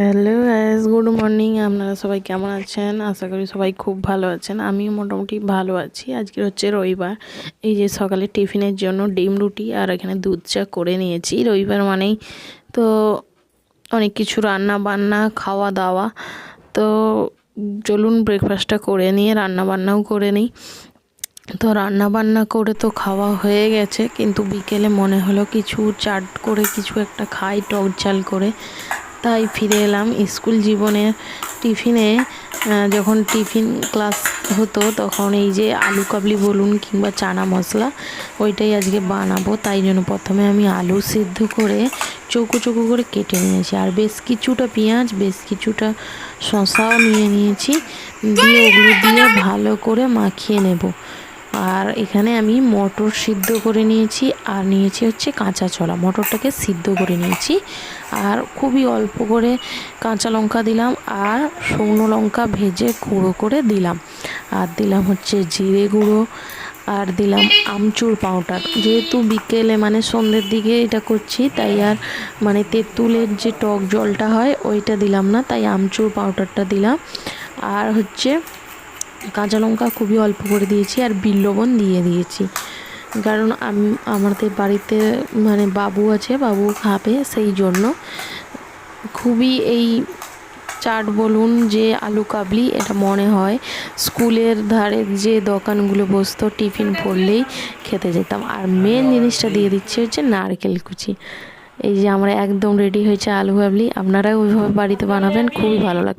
Hello guys good morning আপনারা সবাই কেমন আছেন? আশা করি সবাই খুব ভালো আছেন। আমিও মোটামুটি ভালো আছি। আজকে হচ্ছে রবিবার। এই যে সকালে টিফিনের জন্য ডিম, রুটি আর এখানে দুধ চা করে নিয়েছি। রবিবার মানেই তো অনেক কিছু রান্না বান্না খাওয়া দাওয়া তো চলুন ব্রেকফাস্টটা করে নিয়ে রান্না বান্নাও করে নিই। তো রান্না বান্না করে তো খাওয়া হয়ে গেছে। কিন্তু বিকেলে মনে হলো কিছু চাট করে, কিছু একটা খাই, টক ঝাল করে। তাই ফিরে এলাম। স্কুল জীবনের টিফিনে যখন টিফিন ক্লাস হতো তখন এই যে আলু কাবলি বলুন কিংবা চানা মশলা, ওইটাই আজকে বানাবো। তাই জন্য প্রথমে আমি আলু সিদ্ধ করে চৌকো চৌকো করে কেটে নিয়েছি। আর বেশ কিছুটা পেঁয়াজ, বেশ কিছুটা শশাও নিয়ে নিয়েছি। দিয়ে ওগুলো দিয়ে ভালো করে মাখিয়ে নেব। আর এখানে আমি মটর সিদ্ধ করে নিয়েছি আর নিয়েছি হচ্ছে কাঁচা ছলা মটরটাকে সিদ্ধ করে নিয়েছি আর খুবই অল্প করে কাঁচা লঙ্কা দিলাম আর শুকনো লঙ্কা ভেজে গুঁড়ো করে দিলাম। আর দিলাম হচ্ছে জিরে গুঁড়ো আর দিলাম আমচুর পাউডার। যেহেতু বিকেলে মানে সন্ধ্যের দিকে এটা করছি, তাই আর মানে তেঁতুলের যে টক জলটা হয় ওইটা দিলাম না, তাই আমচুর পাউডারটা দিলাম। আর হচ্ছে কাঁচা লঙ্কা খুবই অল্প করে দিয়েছি আর বিল লবণ দিয়ে দিয়েছি। কারণ আমি, আমাদের বাড়িতে মানে বাবু আছে, বাবু খাবে সেই জন্য। খুবই এই চাট বলুন যে আলু কাবলি, এটা মনে হয় স্কুলের ধারে যে দোকানগুলো বসতো টিফিন পড়লেই খেতে যেতাম। আর মেন জিনিসটা দিয়ে দিচ্ছে হচ্ছে নারকেল কুচি। এই যে আমরা একদম রেডি হয়েছে আলু কাবলি, আপনারাও ওইভাবে বাড়িতে বানাবেন, খুবই ভালো লাগবে।